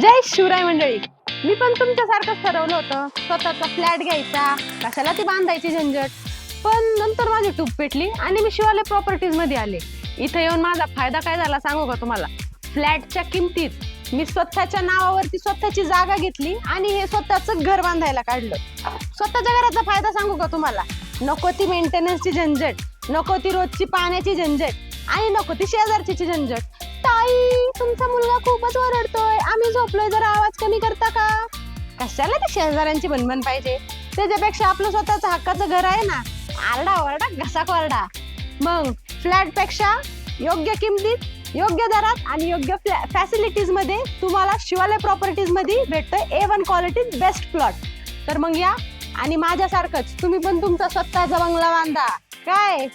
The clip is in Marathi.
जय शिवराय मंडळी. मी पण तुमच्यासारखंच ठरवलं होतं. स्वतःचा फ्लॅट घ्यायचा. कशाला ती बांधायची झंझट? पण नंतर माझी टूप पेटली आणि मी शिवाले प्रॉपर्टीजमध्ये आले. इथे येऊन माझा फायदा काय झाला सांगू का तुम्हाला? फ्लॅटच्या किमतीत मी स्वतःच्या नावावरती स्वतःची जागा घेतली आणि हे स्वतःच घर बांधायला काढलं. स्वतःच्या घराचा फायदा सांगू का तुम्हाला? नको ती मेंटेनन्सची झंझट नको ती रोजची पाण्याची झंझट आणि नको ती शेजारची झंझट. ताई तुमचा मुलगा खूपच ओरडतोय. आम्ही झोपलोय जरा आवाज कमी करता का? कशाला ते शेजाऱ्यांची बनबन पाहिजे? त्याच्यापेक्षा आपलं स्वतःचं हक्काचं घर आहे ना. आरडा ओरडा घसा कोरडा. मग फ्लॅटपेक्षा योग्य किमतीत योग्य दरात आणि योग्य फॅसिलिटीजमध्ये तुम्हाला शिवालय प्रॉपर्टीजमध्ये भेटतोय A one quality best plot तर मग या. आणि माझ्यासारखंच तुम्ही पण तुमचा स्वतःचा बंगला बांधा. काय?